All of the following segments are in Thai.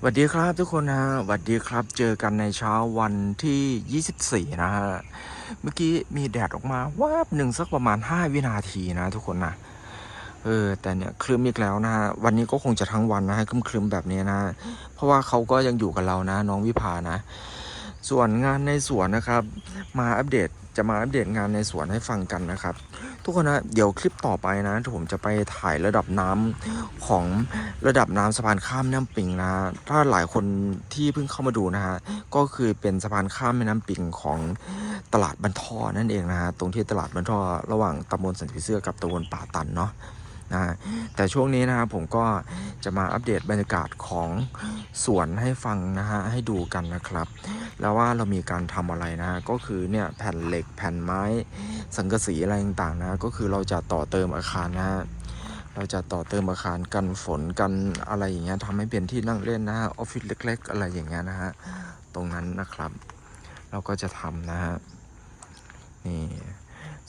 สวัสดีครับทุกคนนะฮะสวัสดีครับ เจอกันในเช้าวันที่ 24 นะฮะ เมื่อกี้มีแดดออกมาวาบหนึ่งสักประมาณ 5 วินาทีนะทุกคนนะ เออ แต่เนี่ยคลึ้มอีกแล้วนะฮะ วันนี้ก็คงจะทั้งวันนะฮะคลึ้มๆแบบนี้นะ เพราะว่าเขาก็ยังอยู่กับเรานะ น้องวิภานะ ส่วนงานในสวนนะครับ มาอัปเดต จะมาอัปเดตงานในสวนให้ฟังกันนะครับ ทุกคนนะเดี๋ยวคลิปต่อไปนะผมจะไปถ่ายระดับน้ำของระดับน้ำสะพานข้ามแม่น้ำปิงนะถ้าหลายคนที่เพิ่งเข้ามาดูนะฮะก็คือเป็นสะพานข้ามแม่น้ำปิงของตลาดบรรทอนั่นเองนะฮะตรงที่ตลาดบรรทอระหว่างตำบลสันติเสื้อกับตำบลป่าตันเนาะ นะแต่ช่วงนี้นะครับผมก็จะมาอัปเดตบรรยากาศของสวนให้ฟังนะฮะให้ดูกันนะครับ แล้วว่าเรามีการทำอะไรนะฮะก็คือเนี่ยแผ่นเหล็กแผ่นไม้ สังกะสีอะไรต่างๆนะก็คือเราจะต่อเติมอาคารนะฮะเราจะต่อเติมอาคารกันฝนกันอะไรอย่างเงี้ยทำให้เป็นที่นั่งเล่นนะฮะออฟฟิศเล็ก ๆ อะไรอย่างเงี้ยนะฮะตรงนั้นนะครับ เราก็จะทำนะฮะนี่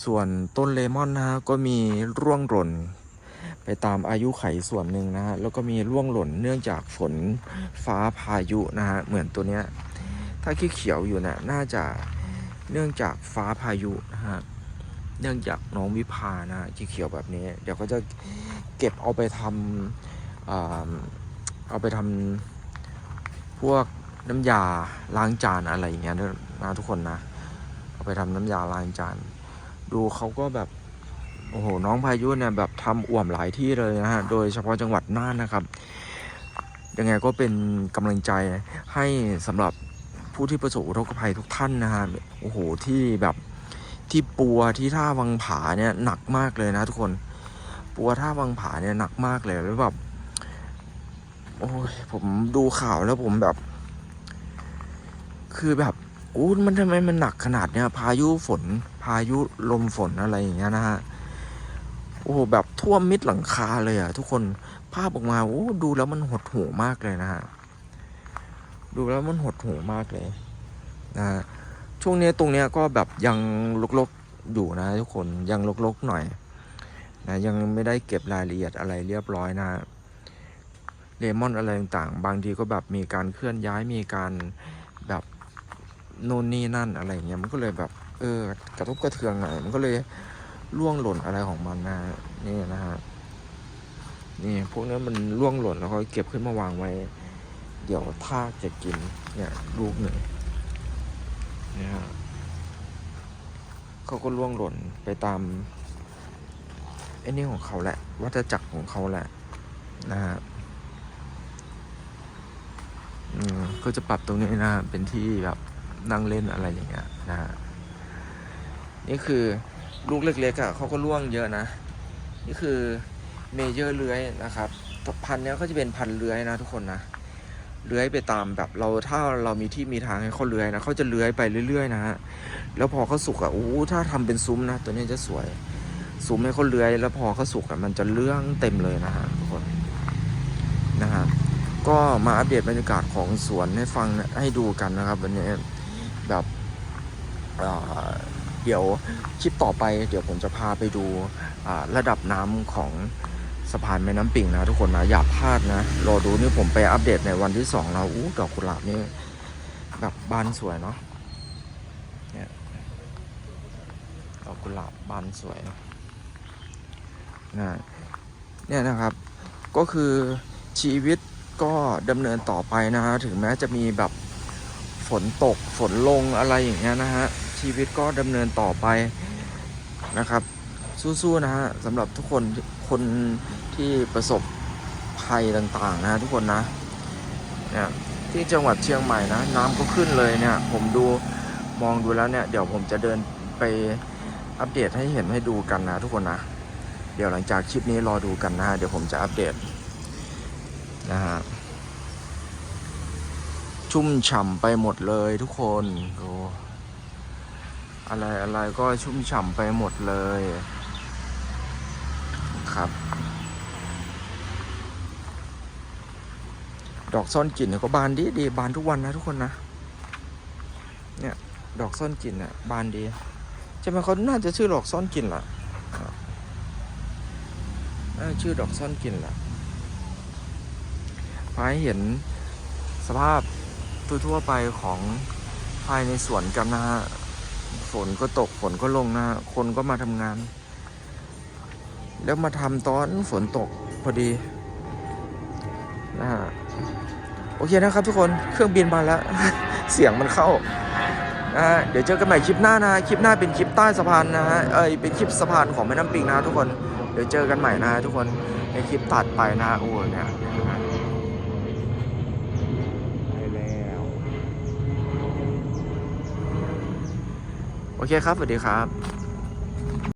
ส่วนต้นเลมอนนะฮะก็มีร่วงหล่น ไปตามอายุไขส่วนหนึ่งนะฮะแล้วก็มีร่วงหล่นเนื่องจากฝนฟ้าพายุนะฮะเหมือนตัวเนี้ยถ้าขี้เขียวอยู่นะน่าจะเนื่องจากฟ้าพายุนะฮะเนื่องจากน้องวิภานะที่เขียวแบบนี้ เดี๋ยวก็จะเก็บเอาไปทำเอาไปทำพวกน้ำยาล้างจานอะไรอย่างเงี้ยด้วยนะทุกคนนะเอาไปทำน้ำยาล้างจาน ดูเขาก็แบบ โอ้โห น้องพายุเนี่ยแบบทำอ่วมหลายที่เลยนะฮะ โดยเฉพาะจังหวัดน่านนะครับ ยังไงก็เป็นกำลังใจให้สำหรับผู้ที่ประสบอุทกภัยทุกท่านนะฮะ โอ้โห ที่แบบที่ปัวที่ท่าวังผาเนี่ยหนักมากเลยนะทุกคน ปัวท่าวังผาเนี่ยหนักมากเลยแล้วแบบโอ้ยผมดูข่าวแล้วผมแบบ คือแบบอู้มันทำไมมันหนักขนาดเนี้ย พายุฝน พายุลมฝนอะไรอย่างเงี้ยนะฮะโอ้โหแบบท่วมมิดหลังคาเลยอะทุกคนภาพออกมาโอ้ดูแล้วมันหดหูมากเลยนะฮะดูแล้วมันหดหูมากเลยนะฮะช่วงนี้ตรงเนี้ยก็แบบยังลกๆอยู่นะทุกคนยังลกๆหน่อยนะยังไม่ได้เก็บรายละเอียดอะไรเรียบร้อยนะเลมอนอะไรต่างๆ บางทีก็แบบมีการเคลื่อนย้ายมีการแบบโน่นนี่นั่นอะไรเงี้ยมันก็เลยแบบเออกระทบกระเทือนหน่อยมันก็เลย ล่วงหล่นอะไรของมันนะนี่นะฮะนี่พวกนี้มันล่วงหล่นแล้วก็เก็บขึ้นมาวางไว้ เดี๋ยวทากจะกินเนี่ยลูกหนึ่งเนี่ยฮะเขาก็ล่วงหล่นไปตามไอ้นี่ของเขาแหละวัฏจักรของเขาแหละนะฮะอืมก็จะปรับตรงนี้นะเป็นที่แบบนั่งเล่นอะไรอย่างเงี้ยนะฮะนี่คือ ลูกเล็กๆอะเขาก็ล่วงเยอะนะ นี่คือเมเยอร์เลื้อยนะครับพันเนี้ยก็จะเป็นพันเลื้อยนะทุกคนนะเลื้อยไปตามแบบเราถ้าเรามีที่มีทางให้เขาเลื้อยนะเขาจะเลื้อยไปเรื่อยๆนะฮะแล้วพอเขาสุกอะโอ้โหถ้าทำเป็นซุ้มนะ ตัวนี้จะสวยซุ้มให้เขาเลื้อย แล้วพอเขาสุกอะมันจะเรื่องเต็มเลยนะฮะทุกคนนะฮะก็มาอัปเดตบรรยากาศของสวนให้ฟังให้ดูกันนะครับวันนี้แบบ เดี๋ยวคลิปต่อไปเดี๋ยวผมจะพาไปดูระดับน้ำของสะพานแม่น้ำปิงนะทุกคนนะอย่าพลาดนะรอดูนี่ผมไปอัปเดตในวันที่สองแล้วอู้ดอกกุหลาบนี่แบบบานสวยเนาะเนี่ยดอกกุหลาบบานสวยนะเนี่ยนะครับก็คือชีวิตก็ดำเนินต่อไปนะฮะถึงแม้จะมีแบบฝนตกฝนลงอะไรอย่างเงี้ยนะฮะ ชีวิตก็ดำเนินต่อไปนะครับ สู้ๆนะฮะสำหรับทุกคนคนที่ประสบภัยต่างๆนะทุกคนนะเนี่ยที่จังหวัดเชียงใหม่นะ น้ำก็ขึ้นเลยเนี่ย ผมดูมองดูแล้วเนี่ย เดี๋ยวผมจะเดินไปอัปเดตให้เห็นให้ดูกันนะทุกคนนะ เดี๋ยวหลังจากคลิปนี้รอดูกันนะเดี๋ยวผมจะอัปเดตนะฮะชุ่มฉ่ำไปหมดเลยทุกคนดู อะไรอะไรก็ชุ่มฉ่ำไปหมดเลยครับ ดอกซ่อนกลิ่นเนี่ยก็บานดีดีบานทุกวันนะทุกคนนะ เนี่ยดอกซ่อนกลิ่นเนี่ยบานดีใช่ไหมเขาน่าจะชื่อดอกซ่อนกลิ่นล่ะชื่อดอกซ่อนกลิ่นล่ะพาให้เห็นสภาพทั่วๆไปของภายในสวนกันนะฮะ ฝนก็ตกฝนก็ลงนะฮะคนก็มาทำงาน แล้วมาทำตอนฝนตกพอดีนะฮะโอเคนะครับทุกคนเครื่องบินมาแล้ว เสียงมันเข้านะฮะเดี๋ยวเจอกันใหม่คลิปหน้านะคลิปหน้าเป็นคลิปใต้สะพานนะฮะเอ้ยเป็นคลิปสะพานของแม่น้ำปิงนะทุกคนเดี๋ยวเจอกันใหม่นะทุกคนในคลิปตัดไปนะโอ้ยเนี่ย โอเคครับ สวัสดีครับ